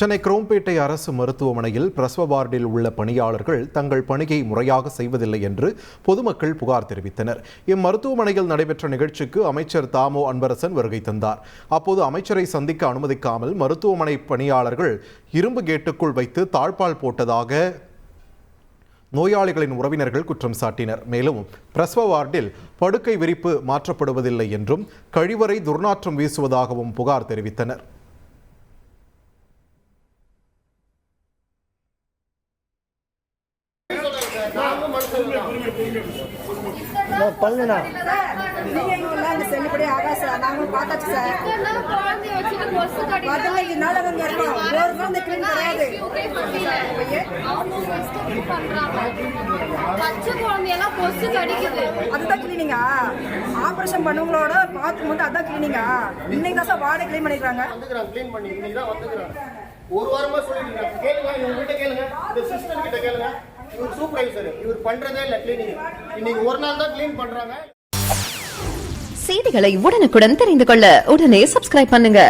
சென்னை குரோம்பேட்டை அரசு மருத்துவமனையில் பிரசவ வார்டில் உள்ள பணியாளர்கள் தங்கள் பணியை முறையாக செய்வதில்லை என்று பொதுமக்கள் புகார் தெரிவித்தனர். இம்மருத்துவமனையில் நடைபெற்ற நிகழ்ச்சிக்கு அமைச்சர் தாமோ அன்பரசன் வருகை தந்தார். அப்போது அமைச்சரை சந்திக்க அனுமதிக்காமல் மருத்துவமனை பணியாளர்கள் இரும்பு கேட்டுக்குள் வைத்து தாழ்பால் போட்டதாக நோயாளிகளின் உறவினர்கள் குற்றம் சாட்டினர். மேலும் பிரசவ வார்டில் படுக்கை விரிப்பு மாற்றப்படுவதில்லை என்றும் கழிவறை துர்நாற்றம் வீசுவதாகவும் புகார் தெரிவித்தனர். பண்ணுண்ணா நீங்க இங்க இல்ல, இந்த செல்லுபடி ஆகாது சார். நாங்களும் பார்த்தாச்சு சார். பதினஞ்சு நாள் அவங்க இருக்கோம். ஒரு குழந்தை clean கிடையாது. அதுதான் cleaning-ஆ? operation பண்ணவங்களோட bathroom வந்து அதான் cleaning-ஆ? இன்னைக்கு தான் சார் வார்டை க்ளீன் பண்ணி இன்னைக்கு தான் வந்துக்கிறாங்க ஒரு வாரமா சொல்லிட்டு கேளுங்க இவங்க கிட்ட கேளுங்க இந்த சிஸ்டர் கிட்ட கேளுங்க இவர் சூப்பர்வைசர் இவர் பண்றதே இல்ல கிளீனிங் இன்னைக்கு ஒரு நாள் தான் கிளீன் பண்றாங்க. செய்திகளை உடனுக்குடன் தெரிந்து கொள்ள உடனே சப்ஸ்கிரைப் பண்ணுங்க.